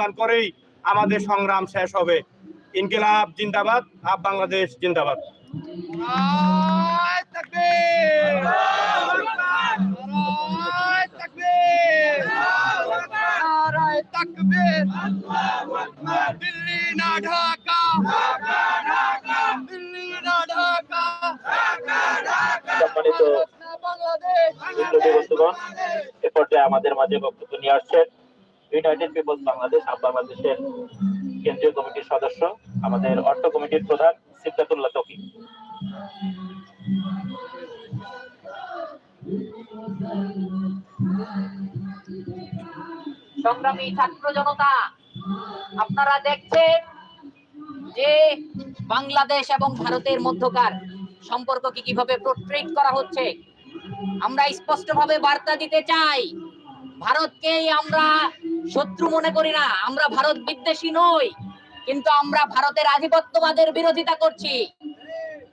প্রদান করেই আমাদের সংগ্রাম শেষ হবে। ইনকিলাব জিন্দাবাদ আপ বাংলাদেশ জিন্দাবাদ। দিল্লি না ঢাকা। দিল্লি না ঢাকা। সম্মানিত আমাদের মাঝে বক্তব্য নিয়ে আসছেন ইউনাইটেড পিপলস বাংলাদেশ বাংলাদেশের কেন্দ্রীয় কমিটির সদস্য, আমাদের অর্থ কমিটির প্রধান সিদ্ধাতুল্লাহ তকি সংগ্রামী ছাত্র জনতা, আপনারা দেখছেন যে বাংলাদেশ এবং ভারতের মধ্যকার সম্পর্ককে কীভাবে প্রোট্রেট করা হচ্ছে? আমরা স্পষ্টভাবে বার্তা দিতে চাই, ভারতকেই আমরা শত্রু মনে করি না, আমরা ভারত বিদ্বেষী নই, কিন্তু আমরা ভারতের আধিপত্যবাদের বিরোধিতা করছি।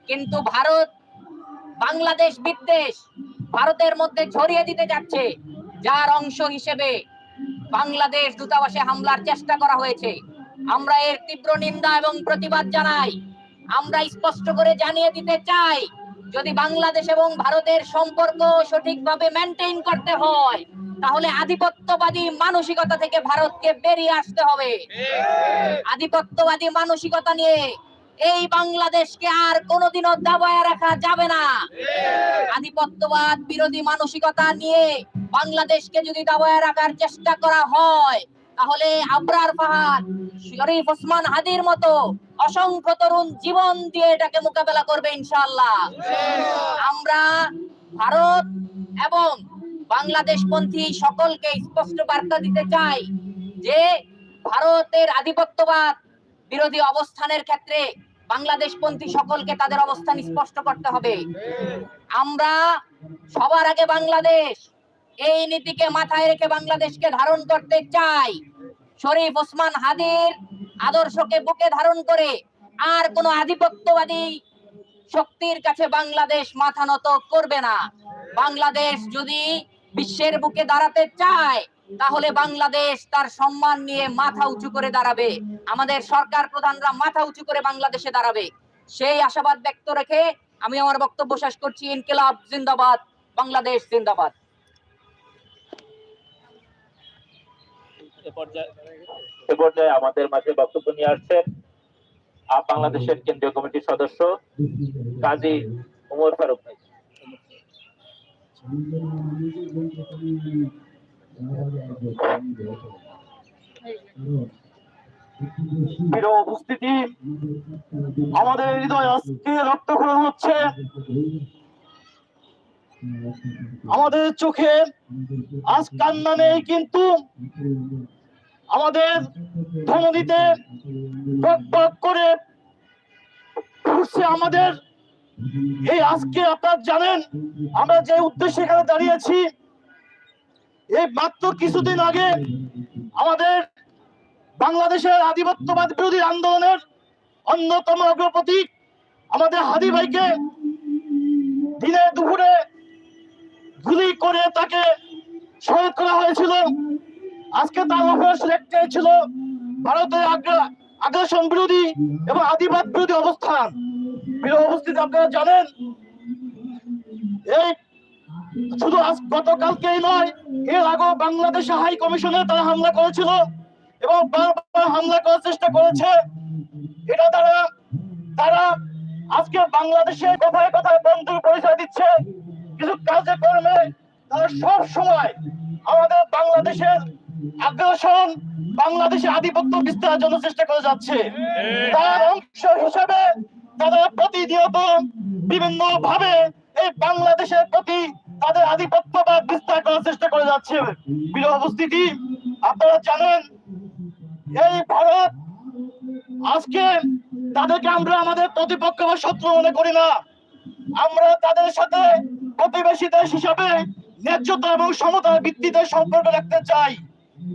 কিন্তু ভারত বাংলাদেশ বিদ্বেষ ভারতের মধ্যে ছড়িয়ে দিতে যাচ্ছে, যার অংশ হিসেবে বাংলাদেশ দূতাবাসে হামলার চেষ্টা করা হয়েছে। আমরা এর তীব্র নিন্দা এবং প্রতিবাদ জানাই। আমরা স্পষ্ট করে জানিয়ে দিতে চাই যদি বাংলাদেশ এবং ভারতের সম্পর্ক সঠিকভাবে মেনটেন করতে হয়, তাহলে আধিপত্যবাদী মানসিকতা থেকে ভারতকে বেরিয়ে আসতে হবে। আধিপত্যবাদী মানসিকতা নিয়ে এই বাংলাদেশকে আর কোনোদিনও দাবায় রাখা যাবে না। আধিপত্যবাদ বিরোধী মানসিকতা নিয়ে বাংলাদেশকে যদি দাবায় রাখার চেষ্টা করা হয় তাহলে আবরার পাহাড় শরীফ ওসমান হাদির মতো অসংখ্য তরুণ জীবন দিয়ে এটাকে মোকাবেলা করবে ইনশাআল্লাহ। আমরা ভারত এবং বাংলাদেশ পন্থী সকলকে স্পষ্ট বার্তা দিতে চাই যে ভারতের আধিপত্যবাদ বিরোধী অবস্থানের ক্ষেত্রে বাংলাদেশ পন্থী সকলকে তাদের অবস্থান স্পষ্ট করতে হবে। আমরা সবার আগে বাংলাদেশ এই নীতিকে মাথায় রেখে বাংলাদেশকে ধারণ করতে চাই। শরীফ ওসমান হাদির আদর্শকে বুকে ধারণ করে আর কোন আধিপত্যবাদী শক্তির কাছে বাংলাদেশ মাথা নত করবে না। বাংলাদেশ যদি বিশ্বের বুকে দাঁড়াতে চায়, তাহলে বাংলাদেশ তার সম্মান নিয়ে মাথা উঁচু করে দাঁড়াবে। আমাদের সরকার প্রধানরা মাথা উঁচু করে বাংলাদেশে দাঁড়াবে। সেই আশাবাদ ব্যক্ত রেখে আমি আমার বক্তব্য শেষ করছি। ইনকিলাব জিন্দাবাদ, বাংলাদেশ জিন্দাবাদ। এ পর্যায়ে? আমাদের মাঝে বক্তব্য নিয়ে আসছেন বাংলাদেশের কেন্দ্রীয় কমিটির সদস্য কাজী উমর ফারুক উপস্থিতি, আমাদের হৃদয় আজকে রক্তক্ষরণ হচ্ছে। আমাদের চোখে আজ কান্না নেই, কিন্তু আমাদের বক করে আমাদের। এই আজকে আপনারা জানেন, আমরা যে উদ্দেশ্যে এখানে দাঁড়িয়েছি, এই মাত্র কিছুদিন আগে আমাদের বাংলাদেশের আধিপত্যবাদ বিরোধী আন্দোলনের অন্যতম অগ্রপতি আমাদের হাদি ভাইকে দিনে দুপুরে গুলি করে তাকে শহীদ করা হয়েছিল। আজকে তার অভ্যাস একটাই ছিল ভারতের আগ্রা- আগ্রাসন বিরোধী এবং আদিবাদ বিরোধী অবস্থান। আপনারা জানেন? এই শুধু আজ গতকালকেই নয়, এর আগেও বাংলাদেশে হাই কমিশনে তারা হামলা করেছিল এবং বারবার হামলা করার চেষ্টা করেছে। এটা তারা তারা আজকে বাংলাদেশে কথায় কথায় বন্ধুর পরিচয় দিচ্ছে। কিছু কাজে কর্মে তারা সব সময় আমাদের বাংলাদেশের আগ্রাসন বাংলাদেশে আধিপত্য বিস্তারের জন্য চেষ্টা করে যাচ্ছে। তার অংশ হিসেবে তারা প্রতিনিয়ত বিভিন্ন ভাবে এই বাংলাদেশের প্রতি তাদের আধিপত্যবাদ বিস্তার করার চেষ্টা করে যাচ্ছে। প্রিয় উপস্থিতি আপনারা জানেন এই ভারত আজকে তাদেরকে আমরা আমাদের প্রতিপক্ষ বা শত্রু মনে করি না। আমরা তাদের সাথে প্রতিবেশী দেশ হিসাবে ন্যায্যতা এবং সমতার ভিত্তিতে সম্পর্ক রাখতে চাই।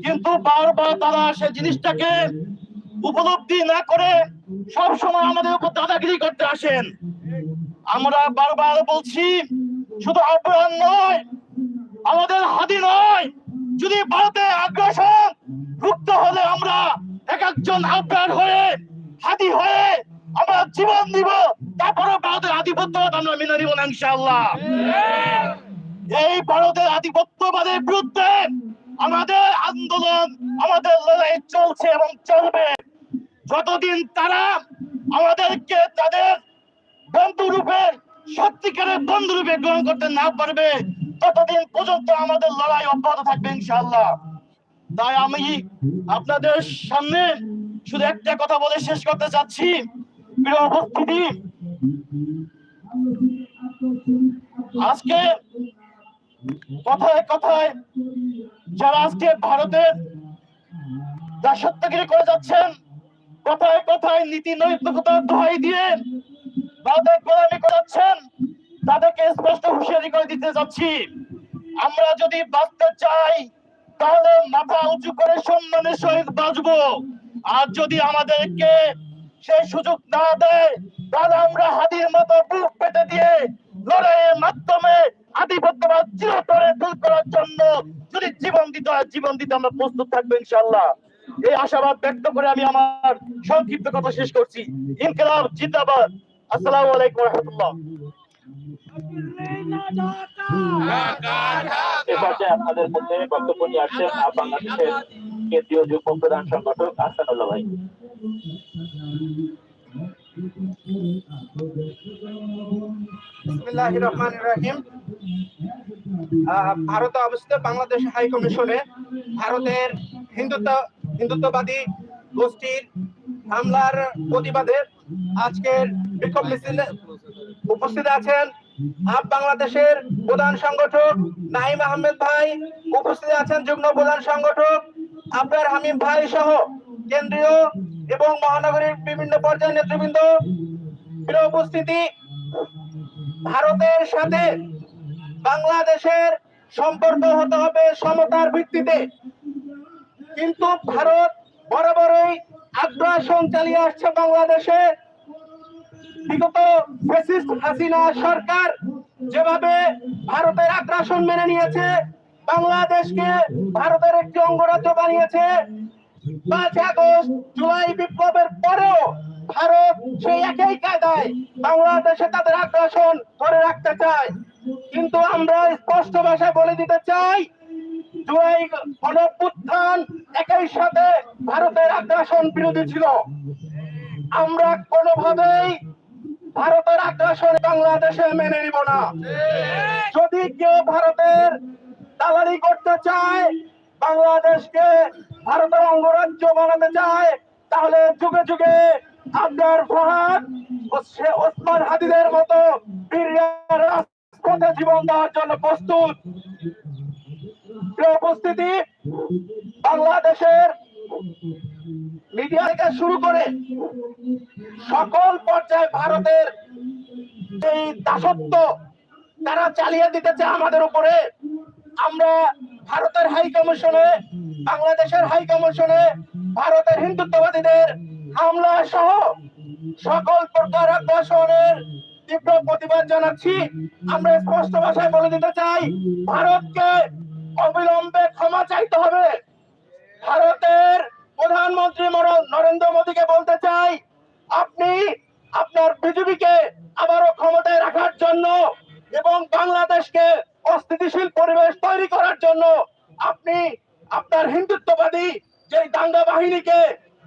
কিন্তু বারবার তারা সে জিনিসটাকে উপলব্ধি না করে সব সময় আমাদের উপর দাদাগিরি করতে আসেন। আমরা বারবার বলছি, শুধু অপরাধ নয়, আমাদের হাদি নয়, যদি ভারতে আগ্রাসন মুক্ত হলে আমরা এক একজন আব্রার হয়ে, হাদি হয়ে আমরা জীবন দিব তারপরে ভারতের আধিপত্যবাদ আমরা মেনে নিব না, ইনশাআল্লাহ। এই ভারতের আধিপত্যবাদের বিরুদ্ধে আমাদের আন্দোলন, আমাদের লড়াই চলছে এবং চলবে। যতদিন তারা আমাদেরকে তাদের বন্ধু রূপে, সত্যিকারের বন্ধু রূপে গ্রহণ করতে না পারবে, ততদিন পর্যন্ত আমাদের লড়াই অব্যাহত থাকবে, ইনশাআল্লাহ। তাই আমি আপনাদের সামনে শুধু একটা কথা বলে শেষ করতে চাচ্ছি। প্রিয় উপস্থিতি আজকে কথায় কথায় যারা আজকে ভারতের দাসত্বগিরি করে যাচ্ছেন, কথায় কথায় নীতি নৈতিকতার দোহাই দিয়ে ভারতের গোলামি করাচ্ছেন তাদেরকে স্পষ্ট হুঁশিয়ারি করে দিতে যাচ্ছি। আমরা যদি বাঁচতে চাই, তাহলে মাথা উঁচু করে সম্মানের সহিত বাঁচবো। আর যদি আমাদেরকে সেই সুযোগ না দেয়, তাহলে আমরা হাদির মতো বুক পেতে দিয়ে লড়াইয়ের মাধ্যমে আধিপত্যবাদ চিরতরে দূর করার জন্য যদি জীবন দিতে হয়, জীবন দিতে আমরা প্রস্তুত থাকব ইনশাল্লাহ এই আশাবাদ ব্যক্ত করে আমি আমার সংক্ষিপ্ত কথা শেষ করছি। ইনকলাব, জিন্দাবাদ। আসসালামু আলাইকুম রহমতুল্লাহ। বক্তব্য নিয়ে আসছেন বাংলাদেশের কেন্দ্রীয় যুগ্ম প্রধান সংগঠক আহসানুল্লাহ ভাই। ভারতে অবস্থিত বাংলাদেশ হাই কমিশনে ভারতের হিন্দুত্ব, হিন্দুত্ববাদী গোষ্ঠীর হামলার প্রতিবাদে আজকের বিক্ষোভ মিছিলে উপস্থিত আছেন আপ বাংলাদেশের প্রধান সংগঠক নাইম আহমেদ ভাই, উপস্থিত আছেন যুগ্ম প্রধান সংগঠক আবরার হামিম ভাই সহ কেন্দ্রীয় এবং মহানগরীর বিভিন্ন পর্যায়ের নেতৃবৃন্দ উপস্থিতি ভারতের সাথে বাংলাদেশের সম্পর্ক হতে হবে সমতার ভিত্তিতে। কিন্তু ভারত আগ্রাসন চালিয়ে আসছে বাংলাদেশে। বিগত হাসিনা সরকার যেভাবে ভারতের আগ্রাসন মেনে নিয়েছে, বাংলাদেশকে ভারতের একটি অঙ্গরাজ্য বানিয়েছে পাঁচ আগস্ট জুলাই বিপ্লবের পরেও ভারত সেই একই কায়দায় বাংলাদেশে তাদের আগ্রাসন ধরে রাখতে চায়। কিন্তু আমরা স্পষ্ট ভাষায় বলে দিতে চাই, জুলাই গণপুত্থান একই সাথে ভারতের আগ্রাসন বিরোধী ছিল। আমরা কোনোভাবেই ভারতের আগ্রাসন বাংলাদেশে মেনে নিব না। যদি কেউ ভারতের দালালি করতে চায় বাংলাদেশকে ভারতের অঙ্গরাজ্য বানাতে চায়, তাহলে যুগে যুগে আপনার সে- ওসমান হাদিদের মতো রাজপথে জীবন দেওয়ার জন্য প্রস্তুত। উপস্থিতি, বাংলাদেশের মিডিয়া থেকে শুরু করে সকল পর্যায়ে ভারতের এই দাসত্ব তারা চালিয়ে দিতেছে আমাদের উপরে। আমরা ভারতের হাই কমিশনে বাংলাদেশের হাই কমিশনে ভারতের হিন্দুত্ববাদীদের হামলা সহ সকল প্রকার আগ্রাসনের তীব্র প্রতিবাদ জানাচ্ছি। আমরা স্পষ্ট ভাষায় বলে দিতে চাই, ভারতকে অবিলম্বে ক্ষমা চাইতে হবে। ভারতের প্রধানমন্ত্রী নরেন্দ্র মোদীকে বলতে চাই, আপনি আপনার পৃথিবীকে আবারও ক্ষমতায় রাখার জন্য এবং বাংলাদেশকে অস্থিতিশীল পরিবেশ তৈরি করার জন্য আপনি আপনার হিন্দুত্ববাদী যে দাঙ্গা বাহিনীকে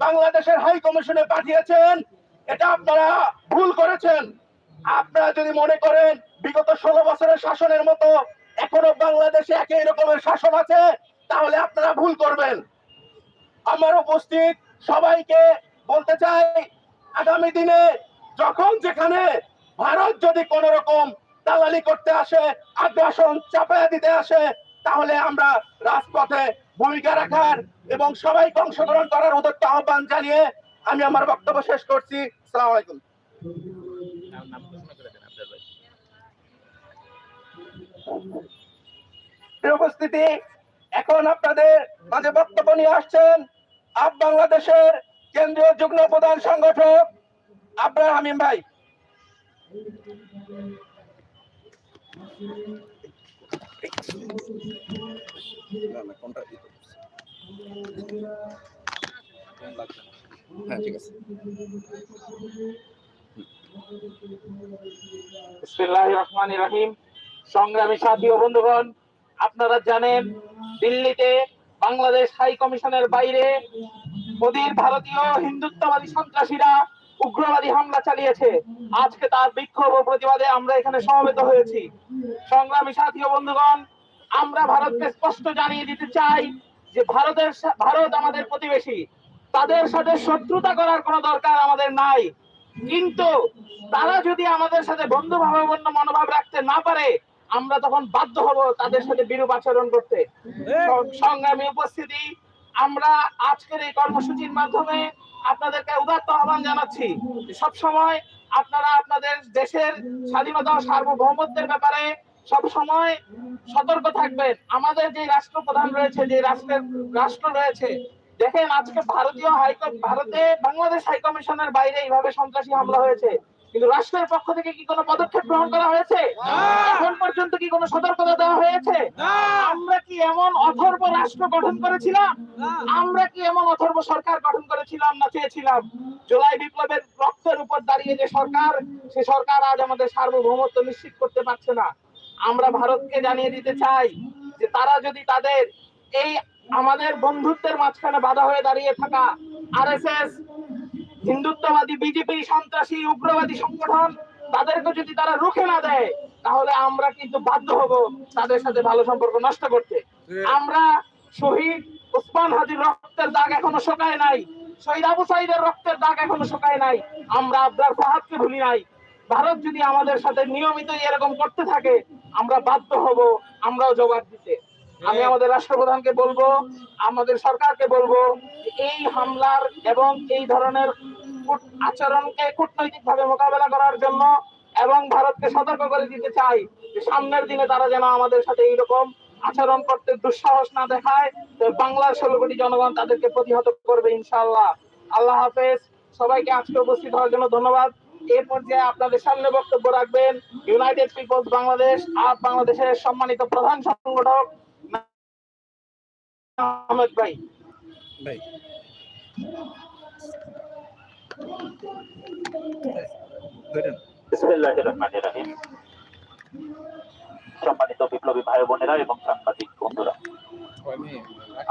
বাংলাদেশের হাই কমিশনে পাঠিয়েছেন, এটা আপনারা ভুল করেছেন। আপনারা যদি মনে করেন, বিগত ষোলো বছরের শাসনের মতো এখনও বাংলাদেশে একই রকমের শাসন আছে, তাহলে আপনারা ভুল করবেন। আমার উপস্থিত সবাইকে বলতে চাই, আগামী দিনে যখন যেখানে ভারত যদি কোন রকম দালালি করতে আসে, আগ্রাসন চাপায়া দিতে আসে, তাহলে আমরা রাজপথে ভূমিকা রাখার এবং সবাইকে অংশগ্রহণ করার উদ্যোক্ত আহ্বান জানিয়ে আমি আমার বক্তব্য শেষ করছি। সালাম আলাইকুম। উপস্থিতি, এখন আপনাদের মাঝে বক্তব্য নিয়ে আসছেন আপ বাংলাদেশের কেন্দ্রীয় যুগ্ম প্রধান সংগঠক হ্যাঁ রহিম। সংগ্রামী সাথী ও বন্ধুগণ, আপনারা জানেন দিল্লিতে বাংলাদেশ হাই কমিশনের বাইরে মোদীর ভারতীয় হিন্দুত্ববাদী সন্ত্রাসীরা উগ্রবাদী হামলা চালিয়েছে। আজকে তার বিক্ষোভ ও প্রতিবাদে আমরা এখানে সমবেত হয়েছি। সংগ্রামী সাথী ও বন্ধুগণ আমরা ভারতকে স্পষ্ট জানিয়ে দিতে চাই যে ভারতের ভারত আমাদের প্রতিবেশী। তাদের সাথে শত্রুতা করার কোনো দরকার আমাদের নাই। কিন্তু তারা যদি আমাদের সাথে বন্ধু ভাবাপন্ন মনোভাব রাখতে না পারে আমরা তখন বাধ্য হব তাদের সাথে বিরূপ আচরণ করতে। সংগ্রামী উপস্থিতি আমরা আজকের এই কর্মসূচির মাধ্যমে আপনাদেরকে উদাত্ত আহ্বান জানাচ্ছি। সব সময় আপনারা আপনাদের দেশের স্বাধীনতা সার্বভৌমত্বের ব্যাপারে সব সময় সতর্ক থাকবেন। আমাদের যে রাষ্ট্রপ্রধান রয়েছে, যে রাষ্ট্রের রাষ্ট্র রয়েছে, দেখেন আজকে ভারতীয় হাইকো ভারতে বাংলাদেশ হাইকমিশনের বাইরে এইভাবে সন্ত্রাসী হামলা হয়েছে। কিন্তু রাষ্ট্রের পক্ষ থেকে কি কোনো পদক্ষেপ গ্রহণ করা হয়েছে? এখন পর্যন্ত কি কোনো সতর্কতা দেওয়া হয়েছে? আমরা কি এমন অথর্ব রাষ্ট্র গঠন করেছিলাম? আমরা কি এমন অথর্ব সরকার গঠন করেছিলাম না চেয়েছিলাম? জুলাই বিপ্লবের রক্তের উপর দাঁড়িয়ে যে সরকার সে সরকার আজ আমাদের সার্বভৌমত্ব নিশ্চিত করতে পারছে না। আমরা ভারতকে জানিয়ে দিতে চাই যে তারা যদি তাদের এই আমাদের বন্ধুত্বের মাঝখানে বাধা হয়ে দাঁড়িয়ে থাকা আরএসএস হিন্দুত্ববাদী বিজেপি সন্ত্রাসী উগ্রবাদী সংগঠন তাদেরকে যদি তারা রুখে না দেয় তাহলে আমরা কিন্তু বাধ্য হব তাদের সাথে ভালো সম্পর্ক নষ্ট করতে। আমরা শহীদ ওসমান হাজির রক্তের দাগ এখনও শুকায় নাই। শহীদ আবু সাইদের রক্তের দাগ এখনও শোকায় নাই। আমরা আবদার ফাহাদকে ভুলি নাই। ভারত যদি আমাদের সাথে নিয়মিত এরকম করতে থাকে আমরা বাধ্য হব আমরাও জবাব দিতে। আমি আমাদের রাষ্ট্রপ্রধানকে বলব, আমাদের সরকারকে বলব, এই হামলার এবং এই ধরনের আচরণকে কূটনৈতিক ভাবে মোকাবেলা করার জন্য এবং ভারতকে সতর্ক করে দিতে চাই সামনের দিনে তারা যেন আমাদের সাথে এইরকম আচরণ করতে দুঃসাহস না দেখায় বাংলার ষোলো কোটি জনগণ তাদেরকে প্রতিহত করবে ইনশাআল্লাহ। আল্লাহ হাফেজ। সবাইকে আজকে উপস্থিত হওয়ার জন্য ধন্যবাদ। এই পর্যায়ে আপনাদের সামনে বক্তব্য রাখবেন ইউনাইটেড পিপলস বাংলাদেশ আর বাংলাদেশের সম্মানিত প্রধান সংগঠক আহমেদ ভাই। ভাই। ধরেন। বিসমিল্লাহির রহমানির রহিম সম্মানিত বিপ্লবী ভাই বোনেরা এবং সাংবাদিক বন্ধুরা।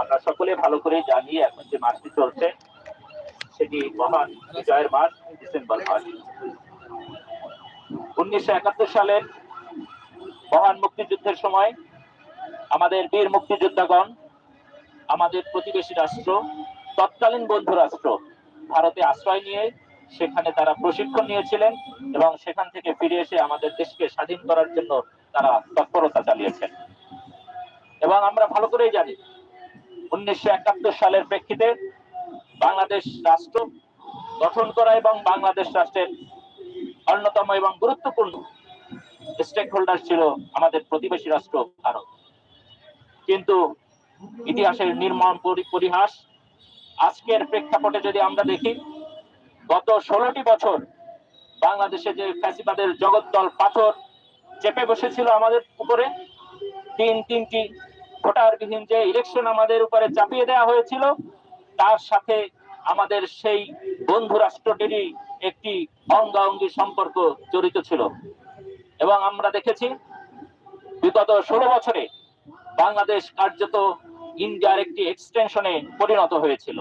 আমরা সকলে ভালো করে জানি এখন যে মাসটি চলছে সেটি মহান বিজয়ের মাস ডিসেম্বর মাস। উনিশশো একাত্তর সালের মহান মুক্তিযুদ্ধের সময় আমাদের বীর মুক্তিযোদ্ধাগণ আমাদের প্রতিবেশী রাষ্ট্র, তৎকালীন বন্ধু রাষ্ট্র, ভারতে আশ্রয় নিয়ে সেখানে তারা প্রশিক্ষণ নিয়েছিলেন এবং সেখান থেকে ফিরে এসে আমাদের দেশকে স্বাধীন করার জন্য তারা তৎপরতা চালিয়েছেন। এবং আমরা ভালো করেই জানি, উনিশশো একাত্তর সালের প্রেক্ষিতে বাংলাদেশ রাষ্ট্র গঠন করা এবং বাংলাদেশ রাষ্ট্রের অন্যতম এবং গুরুত্বপূর্ণ স্টেক হোল্ডার ছিল আমাদের প্রতিবেশী রাষ্ট্র ভারত। কিন্তু ইতিহাসের নির্মম পরিহাস। আজকের প্রেক্ষাপটে যদি আমরা দেখি, গত ষোলোটি বছর বাংলাদেশে যে ফ্যাসিবাদের জগদ্দল পাথর চেপে বসেছিল আমাদের উপরে, তিন তিনটি ভোটারবিহীন যে ইলেকশন আমাদের উপরে চাপিয়ে দেওয়া হয়েছিল, তার সাথে আমাদের সেই বন্ধু রাষ্ট্রটিরই একটি অঙ্গাঙ্গি সম্পর্ক জড়িত ছিল। এবং আমরা দেখেছি, বিগত ষোলো বছরে বাংলাদেশ কার্যত ইন্ডিয়ার একটি এক্সটেনশনে পরিণত হয়েছিল।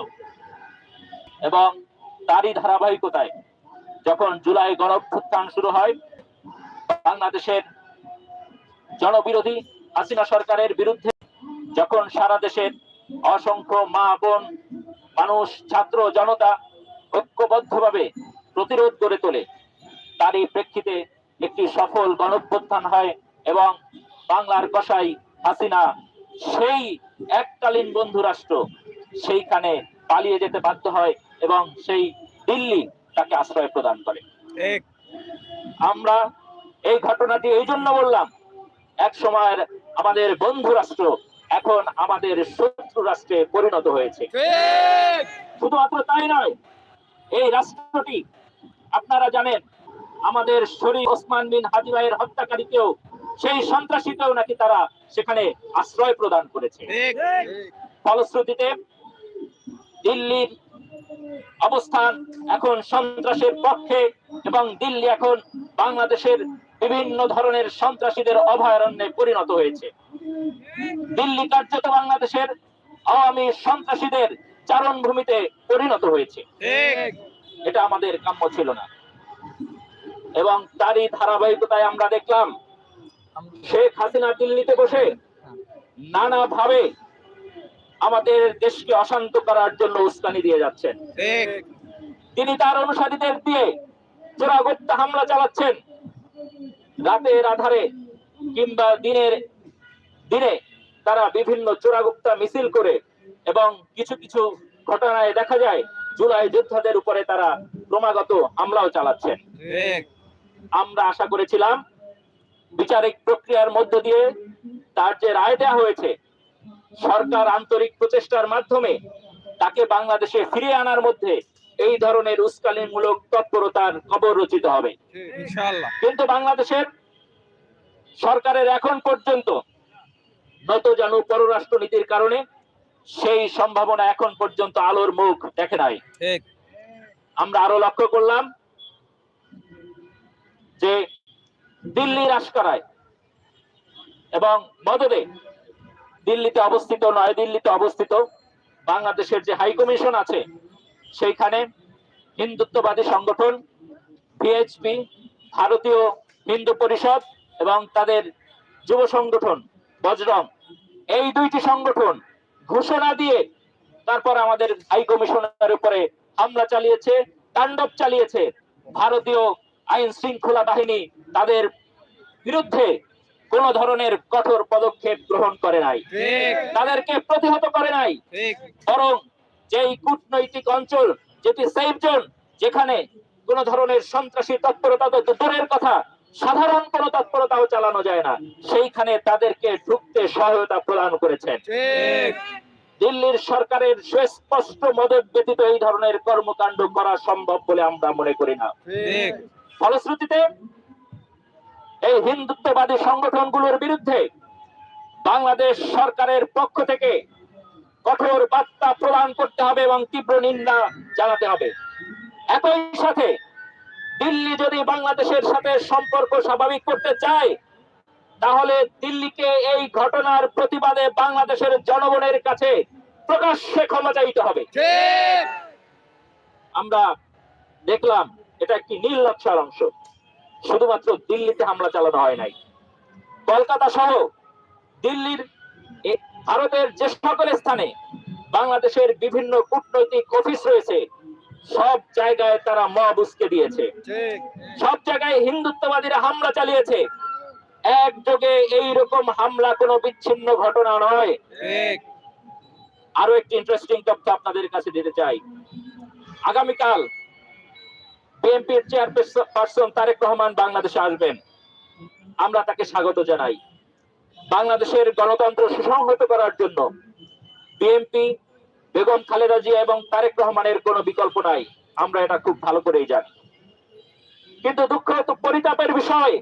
এবং তারই ধারাবাহিকতায় যখন জুলাই গণঅভ্যুত্থান শুরু হয়, বাংলাদেশের জনবিরোধী হাসিনা সরকারের বিরুদ্ধে যখন সারা দেশের অসংখ্য মা, বোন, মানুষ, ছাত্র, জনতা ঐক্যবদ্ধভাবে প্রতিরোধ গড়ে তোলে, তারই প্রেক্ষিতে একটি সফল গণঅভ্যুত্থান হয় এবং বাংলার কসাই হাসিনা সেই এককালীন বন্ধু রাষ্ট্র সেইখানে পালিয়ে যেতে বাধ্য হয় এবং সেই দিল্লি তাকে আশ্রয় প্রদান করে। আমরা এই ঘটনাটি এই জন্য বললাম এক সময়ের আমাদের বন্ধু রাষ্ট্র এখন আমাদের শত্রু রাষ্ট্রে পরিণত হয়েছে। শুধুমাত্র তাই নয় এই রাষ্ট্রটি আপনারা জানেন আমাদের শরীফ ওসমান বিন হাজি ভাইয়ের হত্যাকারীকেও সেই সন্ত্রাসীকেও নাকি তারা সেখানে আশ্রয় প্রদান করেছে। ফলশ্রুতিতে দিল্লির অবস্থান এখন সন্ত্রাসের পক্ষে এবং দিল্লি এখন বাংলাদেশের বিভিন্ন ধরনের সন্ত্রাসীদের অভয়ারণ্যে পরিণত হয়েছে। দিল্লি কার্যত বাংলাদেশের আওয়ামী সন্ত্রাসীদের চারণভূমিতে পরিণত হয়েছে। এটা আমাদের কাম্য ছিল না। এবং তারই ধারাবাহিকতায় আমরা দেখলাম শেখ হাসিনা দিল্লিতে বসে নানাভাবে আমাদের দেশকে অশান্ত করার জন্য উস্কানি দিয়ে যাচ্ছেন। তিনি তার অনুসারীদের দিয়ে চোরাগত্যা হামলা চালাচ্ছেন। রাতের আধারে কিংবা দিনের দিনে তারা বিভিন্ন চোরাগুপ্তা মিছিল করে এবং কিছু কিছু ঘটনায় দেখা যায় জুলাই যোদ্ধাদের উপরে তারা ক্রমাগত হামলাও চালাচ্ছেন। আমরা আশা করেছিলাম বিচারিক প্রক্রিয়ার মধ্য দিয়ে তার যে রায় দেওয়া হয়েছে সরকার আন্তরিক প্রচেষ্টার মাধ্যমে তাকে বাংলাদেশে ফিরিয়ে আনার মধ্যে এই ধরনের উস্কানিমূলক তৎপরতার খবর রচিত হবে। কিন্তু বাংলাদেশের সরকারের এখন পর্যন্ত নতজানু পররাষ্ট্র নীতির কারণে সেই সম্ভাবনা এখন পর্যন্ত আলোর মুখ দেখে নাই। আমরা আরও লক্ষ্য করলাম যে দিল্লির আশকারায় এবং মদদে দিল্লিতে অবস্থিত নয় দিল্লিতে অবস্থিত বাংলাদেশের যে হাই কমিশন আছে, সেইখানে হিন্দুত্ববাদী সংগঠন পিএইচপি ভারতীয় হিন্দু পরিষদ এবং তাদের যুব সংগঠন, বজরং, এই দুইটি সংগঠন ঘোষণা দিয়ে তারপর আমাদের হাই কমিশনের উপরে হামলা চালিয়েছে, তাণ্ডব চালিয়েছে ভারতীয় আইন শৃঙ্খলা বাহিনী তাদের বিরুদ্ধে কোন ধরনের কঠোর পদক্ষেপ গ্রহণ করে নাই। তাদেরকে প্রতিহত করে নাই। বরং যেই কূটনৈতিক অঞ্চল যেটি সেফ জোন যেখানে কোন ধরনের সন্ত্রাসী তৎপরতা তো দূরের কথা সাধারণ কোন তৎপরতাও চালানো যায় না সেইখানে তাদেরকে ঢুকতে সহায়তা প্রদান করেছেন। দিল্লির সরকারের সুস্পষ্ট মদত ব্যতীত এই ধরনের কর্মকাণ্ড করা সম্ভব বলে আমরা মনে করি না। ফলশ্রুতিতে এই হিন্দুত্ববাদী সংগঠনগুলোর বিরুদ্ধে বাংলাদেশ সরকারের পক্ষ থেকে কঠোর বার্তা প্রদান করতে হবে এবং তীব্র নিন্দা জানাতে হবে। একই সাথে দিল্লি যদি বাংলাদেশের সাথে সম্পর্ক স্বাভাবিক করতে চায় তাহলে দিল্লিকে এই ঘটনার প্রতিবাদে বাংলাদেশের জনগণের কাছে প্রকাশ্যে ক্ষমা চাইতে হবে। আমরা দেখলাম এটা একটি নির্লক্ষার অংশ। শুধুমাত্র দিল্লিতে হামলা চালানো হয় নাই। কলকাতা সহ দিল্লির ভারতের যে সকল স্থানে বাংলাদেশের বিভিন্ন কূটনৈতিক অফিস রয়েছে সব জায়গায় তারা মব উস্কে দিয়েছে। সব জায়গায় হিন্দুত্ববাদীরা হামলা চালিয়েছে। একযোগে এইরকম হামলা কোনো বিচ্ছিন্ন ঘটনা নয়। আরও একটি ইন্টারেস্টিং তথ্য আপনাদের কাছে দিতে চাই। আগামীকাল বিএনপির চেয়ারপারসন তারেক রহমান বাংলাদেশে আসবেন। আমরা তাকে স্বাগত জানাই। বাংলাদেশের গণতন্ত্র সুসংহত করার জন্য বিএনপি, বেগম খালেদা জিয়া এবং তারেক রহমানের কোনো বিকল্প নাই। আমরা এটা খুব ভালো করেই জানি। কিন্তু দুঃখ, পরিতাপের বিষয়,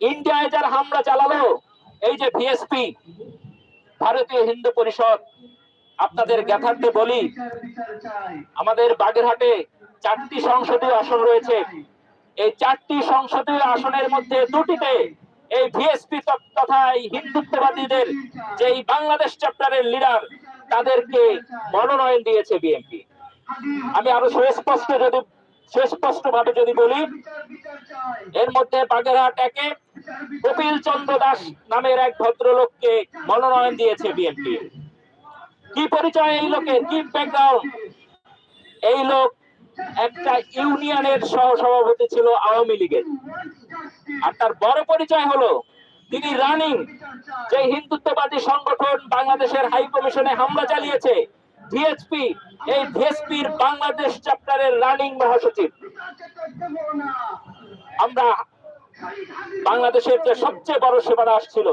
ইন্ডিয়ায় যারা হামলা চালালো, এই যে ভিএসপি, ভারতীয় হিন্দু পরিষদ, আপনাদের জ্ঞাতার্থে বলি, আমাদের বাগেরহাটে চারটি সংসদীয় আসন রয়েছে। এই চারটি সংসদীয় আসনের মধ্যে দুটিতে এই ভিএসপি তথা এই হিন্দুত্ববাদীদের যেই বাংলাদেশ চ্যাপ্টারের লিডার, তাদেরকে মনোনয়ন দিয়েছে বিএনপি। আমি আরও সুস্পষ্ট যদি সুস্পষ্ট ভাবে যদি বলি, এর মধ্যে বাগেরহাট একে কপিল চন্দ্র দাস নামের এক ভদ্রলোককে মনোনয়ন দিয়েছে বিএনপি। কি পরিচয় এই লোকের? কি ব্যাকগ্রাউন্ড এই লোক একটা ইউনিয়নের সহ সভাপতি ছিল আওয়ামী লীগের। আর তার বড় পরিচয় হলো তিনি রানিং, যে হিন্দুত্ববাদী সংগঠন বাংলাদেশের হাই কমিশনে হামলা চালিয়েছে, ভিএসপি, এই ভিএসপির বাংলাদেশ চ্যাপ্টারের রানিং মহাসচিব। আমরা বাংলাদেশের যে সবচেয়ে বড় সেবাদাস ছিল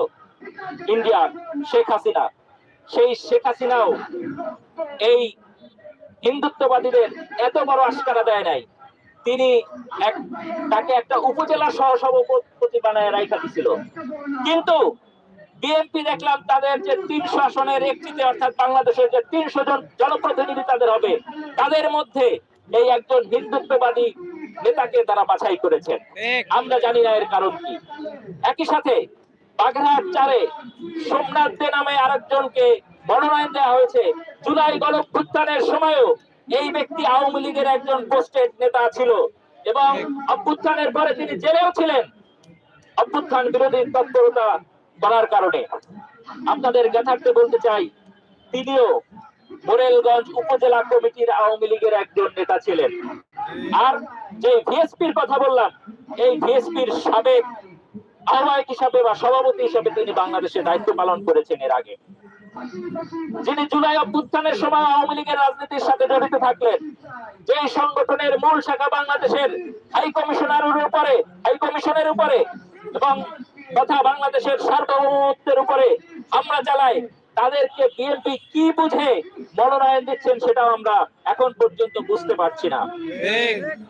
ইন্ডিয়ার শেখ হাসিনা, সেই শেখ হাসিনাও এই হিন্দুত্ববাদীদের এত বড় আস্কারা দেয় নাই। তিনি এক তাকে একটা উপজেলা সহ সভাপতি বানায় রাইখা দিছিল। কিন্তু বিএনপি দেখলাম তাদের যে তিনশো আসনের একটিতে অর্থাৎ বাংলাদেশের যে তিনশো জন জনপ্রতিনিধি তাদের হবে তাদের মধ্যে এই একজন হিন্দুত্ববাদী নেতাকে তারা বাছাই করেছেন। আমরা জানি না এর কারণ কি। একই সাথে বাগেরহাট চারে সোমনাথ দে নামে আরেকজনকে মনোনয়ন দেওয়া হয়েছে। জুলাই গণঅভ্যুত্থানের সময়ও এই ব্যক্তি আওয়ামী লীগের একজন পোস্টেড নেতা ছিল এবং অভ্যুত্থানের পরে তিনি জেলেও ছিলেন। অভ্যুত্থান বিরোধী তৎপরতা করার কারণে। আপনাদের যথার্থে বলতে চাই, তিনিও মোরেলগঞ্জ উপজেলা কমিটির আওয়ামী লীগের একজন নেতা ছিলেন। আর যে ভিএসপির কথা বললাম, এই ভিএসপির সাবেক আহ্বায়ক হিসাবে বা সভাপতি হিসাবে তিনি বাংলাদেশে দায়িত্ব পালন করেছেন এর আগে। যিনি জুলাই অভ্যুত্থানের সময় আওয়ামী লীগের রাজনীতির সাথে জড়িত থাকলেন যে সংগঠনের মূল শাখা বাংলাদেশের হাই কমিশনারের উপরে হাই কমিশনের উপরে এবং তথা বাংলাদেশের সার্বভৌমত্বের উপরে আমরা চালাই তাদেরকে বিএনপি কি বুঝে মনোনয়ন দিচ্ছেন সেটাও আমরা এখন পর্যন্ত বুঝতে পারছি না।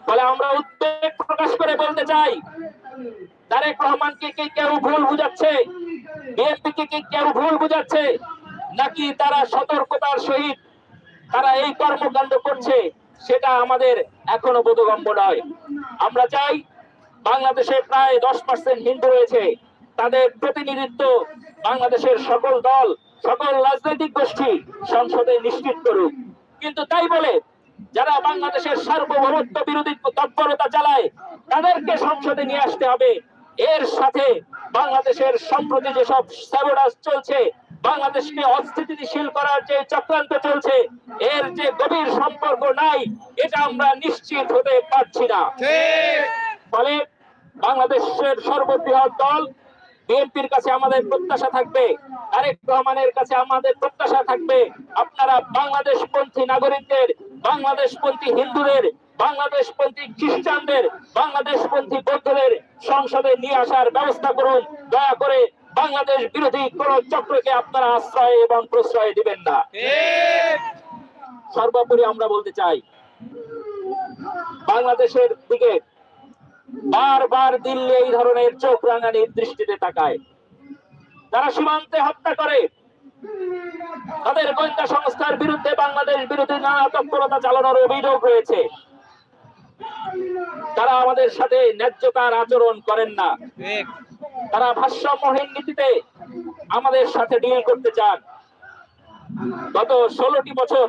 ফলে আমরা উদ্বেগ প্রকাশ করে বলতে চাই তারেক রহমানকে কি কেউ ভুল বুঝাচ্ছে? বিএনপি কে কি কেউ ভুল বুঝাচ্ছে? নাকি তারা সতর্কতার সহিত তারা এই কর্মকাণ্ড করছে, সেটা আমাদের এখনও বোধগম্য নয়। আমরা চাই বাংলাদেশে প্রায় দশ পার্সেন্ট হিন্দু রয়েছে। তাদের প্রতিনিধিত্ব বাংলাদেশের সকল দল, সকল রাজনৈতিক গোষ্ঠী সংসদে নিশ্চিত করুক। কিন্তু তাই বলে, যারা বাংলাদেশের সার্বভৌমত্ব বিরোধী তৎপরতা চালায়, তাদেরকে সংসদে নিয়ে আসতে হবে। এর সাথে বাংলাদেশের সম্প্রতি যেসব স্যাবোটাস চলছে বাংলাদেশকে অস্থিতিশীল করার যে চক্রান্ত চলছে এর যে গভীর সম্পর্ক নাই এটা আমরা নিশ্চিত হতে পারছি না। ফলে বাংলাদেশের সর্ববৃহৎ দল বিএনপির কাছে আমাদের প্রত্যাশা থাকবে আরেক রহমানের কাছে আমাদের প্রত্যাশা থাকবে আপনারা বাংলাদেশ পন্থী নাগরিকদের বাংলাদেশ পন্থী হিন্দুদের বাংলাদেশ পন্থী খ্রিস্টানদের বাংলাদেশ পন্থী বৌদ্ধদের সংসদে নিয়ে আসার ব্যবস্থা করুন। দয়া করে বাংলাদেশ বিরোধী কোন চক্রকে আপনারা আশ্রয় এবং প্রশ্রয় দিবেন না। সর্বোপরি আমরা বলতে চাই বাংলাদেশের দিকে বারবার দিল্লি এই ধরনের চোখ রাঙানির দৃষ্টিতে তাকায়। তারা সীমান্তে হত্যা করে। তাদের গোয়েন্দা সংস্থার বিরুদ্ধে বাংলাদেশ বিরোধী নানা তৎপরতা চালানোর অভিযোগ রয়েছে। তারা আমাদের সাথে ন্যায্যতার আচরণ করেন না। তারা ভারসাম্যহীন নীতিতে আমাদের সাথে ডিল করতে চান। গত ষোলোটি বছর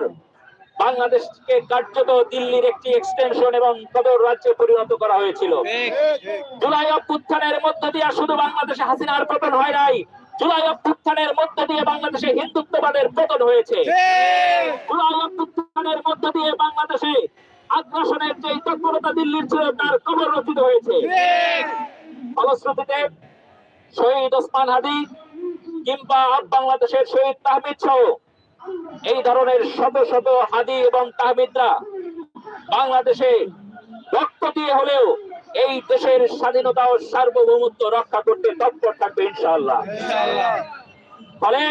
বাংলাদেশকে কার্যত দিল্লির একটি এক্সটেনশন এবং কদর রাজ্যে পরিণত করা হয়েছিল। জুলাই অভ্যুত্থানের মধ্য দিয়ে শুধু বাংলাদেশে হাসিনার পতন হয় নাই জুলাই অভ্যুত্থানের মধ্য দিয়ে বাংলাদেশে হিন্দুত্ববাদের পতন হয়েছে। জুলাই অভ্যুত্থানের মধ্য দিয়ে বাংলাদেশে আগ্রাসনের যে তৎপরতা দিল্লির ছিল তার কবর রচিত হয়েছে। ফলশ্রুতিতে শহীদ ওসমান হাদি কিংবা বাংলাদেশের শহীদ তাহমিদ সহ এই ধরনের শত শত হাদি এবং তাহমিদরা বাংলাদেশে রক্ত দিয়ে হলেও এই দেশের স্বাধীনতা ও সার্বভৌমত্ব রক্ষা করতে তৎপর থাকবে ইনশাআল্লাহ। ফলে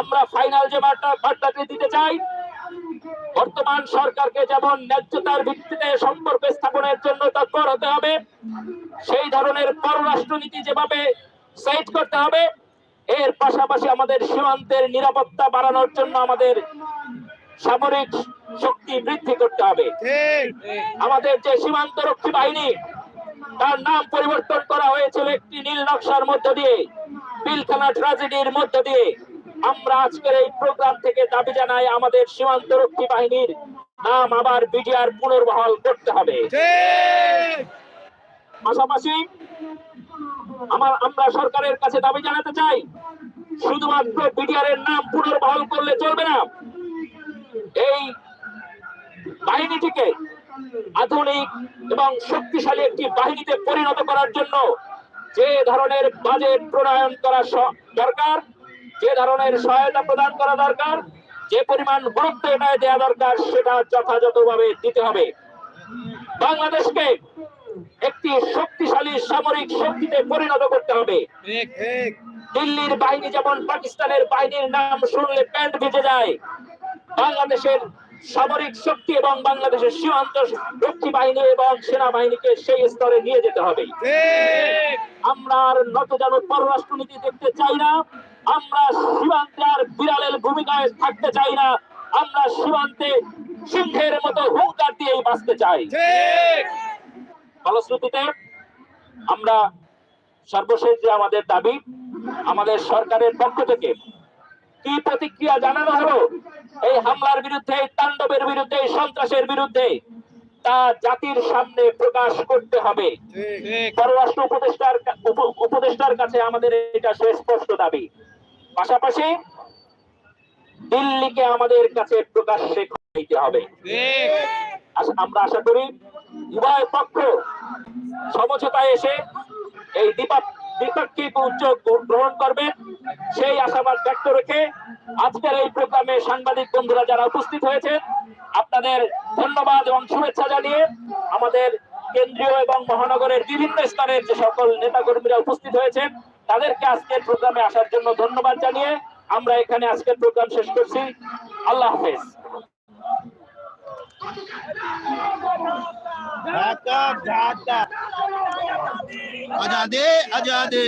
আমরা ফাইনাল যে বার্তা বার্তাটি দিতে চাই বর্তমান সরকারকে যেমন ন্যায্যতার ভিত্তিতে সম্পর্ক স্থাপনের জন্য তৎপর হতে হবে সেই ধরনের পররাষ্ট্রনীতি যেভাবে সেট করতে হবে এর পাশাপাশি আমাদের সীমান্তের নিরাপত্তা বাড়ানোর জন্য আমাদের সামরিক শক্তি বৃদ্ধি করতে হবে। আমাদের যে সীমান্ত রক্ষী বাহিনী তার নাম পরিবর্তন করা হয়েছিল একটি নীল নকশার মধ্য দিয়ে পিলখানা ট্রাজেডির মধ্য দিয়ে। আমরা আজকের এই প্রোগ্রাম থেকে দাবি জানাই আমাদের সীমান্ত রক্ষী বাহিনীর নাম আবার বিডিআর পুনর্বহাল করতে হবে। পাশাপাশি আমার, আমরা সরকারের কাছে দাবি জানাতে চাই, শুধুমাত্র বিডিআর এর নাম পুনর্বহাল করলে চলবে না। এই বাহিনীটিকে আধুনিক এবং শক্তিশালী একটি বাহিনীতে পরিণত করার জন্য যে ধরনের বাজেট প্রণয়ন করা দরকার যে ধরনের সহায়তা প্রদান করা দরকার যে পরিমাণ গুরুত্ব এটায় দেওয়া দরকার সেটা যথাযথভাবে দিতে হবে। বাংলাদেশকে একটি শক্তিশালী সামরিক শক্তিতে পরিণত করতে হবে। দিল্লির বাহিনী যেমন পাকিস্তানের বাহিনীর নাম শুনলে প্যান্ট ভিজে যায় বাংলাদেশের সামরিক শক্তি এবং বাংলাদেশের সীমান্ত রক্ষী বাহিনী এবং সেনাবাহিনীকে সেই স্তরে নিয়ে যেতে হবে। আমরা আর নতজানু পররাষ্ট্রনীতি দেখতে চাই না। আমরা সীমান্তে আর বিড়ালের ভূমিকায় থাকতে চাই না। আমরা সীমান্তে সিংহের মতো হুঙ্কার দিয়েই বাঁচতে চাই। ফলশ্রুতিতে আমরা সর্বশেষ যে আমাদের দাবি আমাদের সরকারের পক্ষ থেকে কি প্রতিক্রিয়া জানানো হলো? এই হামলার বিরুদ্ধে তাণ্ডবের বিরুদ্ধে সন্ত্রাসের বিরুদ্ধে তা জাতির সামনে প্রকাশ করতে হবে। পররাষ্ট্র উপদেষ্টার উপ- উপদেষ্টার কাছে আমাদের এটা সুস্পষ্ট দাবি। পাশাপাশি দিল্লিকে আমাদের কাছে প্রকাশ্যে দিতে হবে। আমরা আশা করি উভয় পক্ষ সমঝোতায় এসে এই দ্বিপা- দ্বিপাক্ষিক উদ্যোগ গ্রহণ করবে। সেই আশাবাদ ব্যক্ত রেখে আজকের এই প্রোগ্রামে সাংবাদিক বন্ধুরা যারা উপস্থিত হয়েছে, আপনাদের ধন্যবাদ এবং শুভেচ্ছা জানিয়ে আমাদের কেন্দ্রীয় এবং মহানগরের বিভিন্ন স্তরের যে সকল নেতা নেতাকর্মীরা উপস্থিত হয়েছেন তাদেরকে আজকের প্রোগ্রামে আসার জন্য ধন্যবাদ জানিয়ে আমরা এখানে আজকের প্রোগ্রাম শেষ করছি। আল্লাহ হাফেজ। আজাদে আজাদে।